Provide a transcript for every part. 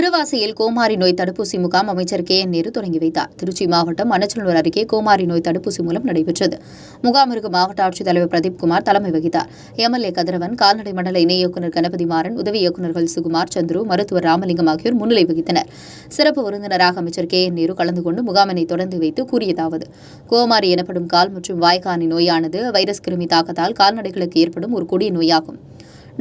திருவாசியில் கோமாரி நோய் தடுப்பூசி முகாம் அமைச்சர் கே என் நேரு தொடங்கி வைத்தார். திருச்சி மாவட்டம் மணச்சநல்லூர் அருகே கோமாரி நோய் தடுப்பூசி மூலம் நடைபெற்றது. முகாமிற்கு மாவட்ட ஆட்சித்தலைவர் பிரதீப் குமார் தலைமை வகித்தார். எம்எல்ஏ கதிரவன் கால்நடை மண்டல இணை இயக்குநர் கணபதி மாறன் உதவி இயக்குநர்கள் சுகுமார் சந்துரு மருத்துவர் ராமலிங்கம் ஆகியோர் முன்னிலை வகித்தனர். சிறப்பு விருந்தினராக அமைச்சர் கே என் நேரு கலந்து கொண்டு முகாமினை தொடர்ந்து வைத்து கூறியதாவது கோமாரி எனப்படும் கால் மற்றும் வாய்க்காணி நோயானது வைரஸ் கிருமி தாக்கத்தால் கால்நடைகளுக்கு ஏற்படும் ஒரு கொடிய நோயாகும்.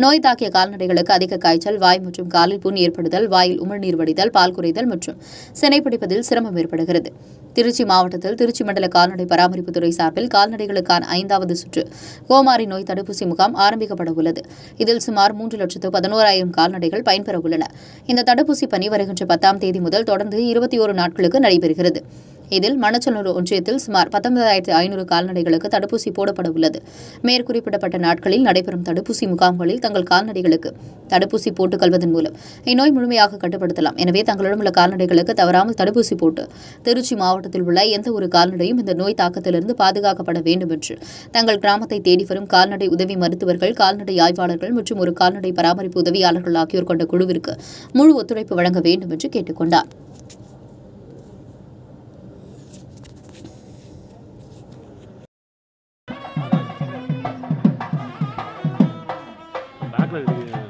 நோய் தாக்கிய கால்நடைகளுக்கு அதிக காய்ச்சல் வாய் மற்றும் காலில் புண் ஏற்படுதல் வாயில் உமிழ்நீர் வடிதல் பால் குறைதல் மற்றும் சினைப்பிடிப்பதில் சிரமம் ஏற்படுகிறது. திருச்சி மாவட்டத்தில் திருச்சி மண்டல கால்நடை பராமரிப்புத்துறை சார்பில் கால்நடைகளுக்கான ஐந்தாவது சுற்று கோமாரி நோய் தடுப்பூசி முகாம் ஆரம்பிக்கப்பட உள்ளது. இதில் சுமார் மூன்று லட்சத்து பதினோராயிரம் கால்நடைகள் பயன்பெற உள்ளன. இந்த தடுப்பூசி பணி வருகின்ற பத்தாம் தேதி முதல் தொடர்ந்து இருபத்தி ஒரு நாட்களுக்கு நடைபெறுகிறது. இதில் மணச்சநல்லூர் ஒன்றியத்தில் சுமார் பத்தொன்பதாயிரத்து ஐநூறு கால்நடைகளுக்கு தடுப்பூசி போடப்பட உள்ளது மேற்குறிப்பிடப்பட்ட நாட்களில் நடைபெறும் தடுப்பூசி முகாம்களில் தங்கள் கால்நடைகளுக்கு தடுப்பூசி போட்டுக் கொள்வதன் மூலம் இந்நோய் முழுமையாக கட்டுப்படுத்தலாம். எனவே தங்களிடம் உள்ள கால்நடைகளுக்கு தவறாமல் தடுப்பூசி போட்டு திருச்சி மாவட்டத்தில் உள்ள எந்த ஒரு கால்நடையும் இந்த நோய் தாக்கத்திலிருந்து பாதுகாக்கப்பட வேண்டும் என்று தங்கள் கிராமத்தை தேடி வரும் கால்நடை உதவி மருத்துவர்கள் கால்நடை ஆய்வாளர்கள் மற்றும் ஒரு கால்நடை பராமரிப்பு உதவியாளர்கள் ஆகியோர் கொண்ட குழுவிற்கு முழு ஒத்துழைப்பு வழங்க வேண்டும் என்று பேக்கில் இருக்குது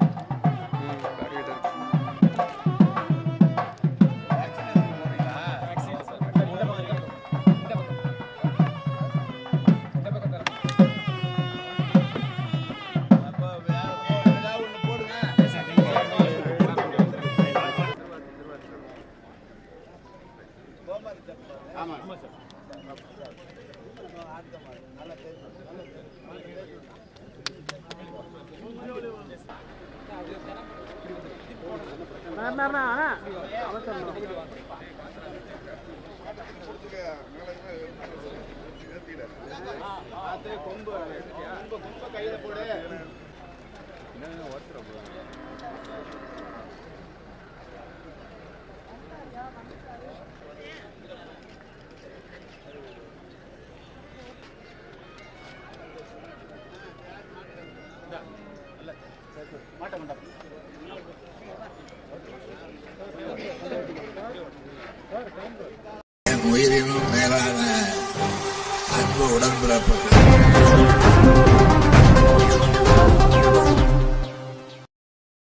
ஆமாம் கேட்டுக் கொண்டார் பேக்கில் இருக்கு என் உயிரினும் மேலான